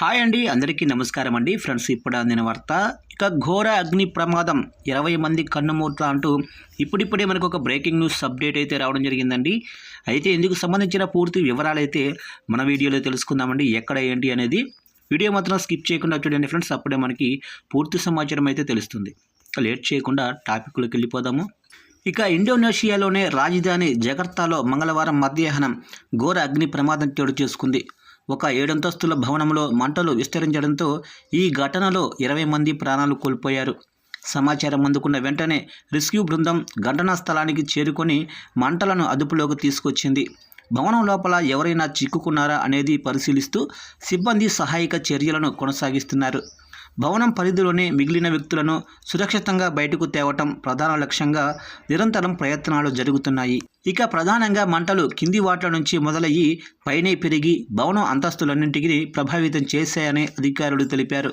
Hi అండి అందరికీ నమస్కారం అండి. ఫ్రెండ్స్ ఇప్పుడు అందిన వార్త ఇక ఘోర అగ్ని ప్రమాదం. ఇరవై మంది కన్నుమూట్ల అంటూ ఇప్పుడిప్పుడే మనకు ఒక బ్రేకింగ్ న్యూస్ అప్డేట్ అయితే రావడం జరిగిందండి. అయితే ఇందుకు సంబంధించిన పూర్తి వివరాలు అయితే మన వీడియోలో తెలుసుకుందామండి. ఎక్కడ ఏంటి అనేది వీడియో మాత్రం స్కిప్ చేయకుండా చూడండి ఫ్రెండ్స్. అప్పుడే మనకి పూర్తి సమాచారం అయితే తెలుస్తుంది. లేట్ చేయకుండా టాపిక్లోకి వెళ్ళిపోదాము. ఇక ఇండోనేషియాలోనే రాజధాని జకర్తాలో మంగళవారం మధ్యాహ్నం ఘోర అగ్ని ప్రమాదం చోటు చేసుకుంది. ఒక ఏడంతస్తుల భవనంలో మంటలు విస్తరించడంతో ఈ ఘటనలో ఇరవై మంది ప్రాణాలు కోల్పోయారు. సమాచారం అందుకున్న వెంటనే రెస్క్యూ బృందం ఘటనా స్థలానికి చేరుకొని మంటలను అదుపులోకి తీసుకొచ్చింది. భవనం లోపల ఎవరైనా చిక్కుకున్నారా అనేది పరిశీలిస్తూ సిబ్బంది సహాయక చర్యలను కొనసాగిస్తున్నారు. భవనం పరిధిలోనే మిగిలిన వ్యక్తులను సురక్షితంగా బయటకు తేవటం ప్రధాన లక్ష్యంగా నిరంతరం ప్రయత్నాలు జరుగుతున్నాయి. ఇక ప్రధానంగా మంటలు కింది వాట్ల నుంచి మొదలయ్యి పైనే పెరిగి భవనం అంతస్తులన్నింటికి ప్రభావితం చేశాయని అధికారులు తెలిపారు.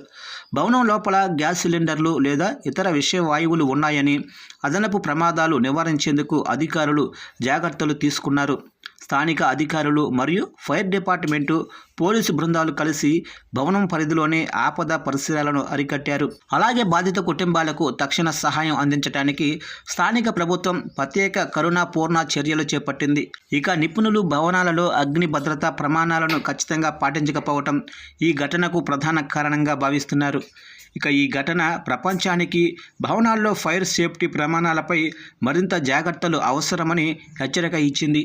భవనం లోపల గ్యాస్ సిలిండర్లు లేదా ఇతర విషయ వాయువులు ఉన్నాయని అదనపు ప్రమాదాలు నివారించేందుకు అధికారులు జాగ్రత్తలు తీసుకున్నారు. స్థానిక అధికారులు మరియు ఫైర్ డిపార్ట్మెంటు పోలీసు బృందాలు కలిసి భవనం పరిధిలోనే ఆపద పరిసరాలను అరికట్టారు. అలాగే బాధిత కుటుంబాలకు తక్షణ సహాయం అందించడానికి స్థానిక ప్రభుత్వం ప్రత్యేక కరుణా పూర్ణ చర్యలు చేపట్టింది. ఇక నిపుణులు భవనాలలో అగ్ని భద్రతా ప్రమాణాలను ఖచ్చితంగా పాటించకపోవటం ఈ ఘటనకు ప్రధాన కారణంగా భావిస్తున్నారు. ఇక ఈ ఘటన ప్రపంచానికి భవనాల్లో ఫైర్ సేఫ్టీ ప్రమాణాలపై మరింత జాగ్రత్తలు అవసరమని హెచ్చరిక ఇచ్చింది.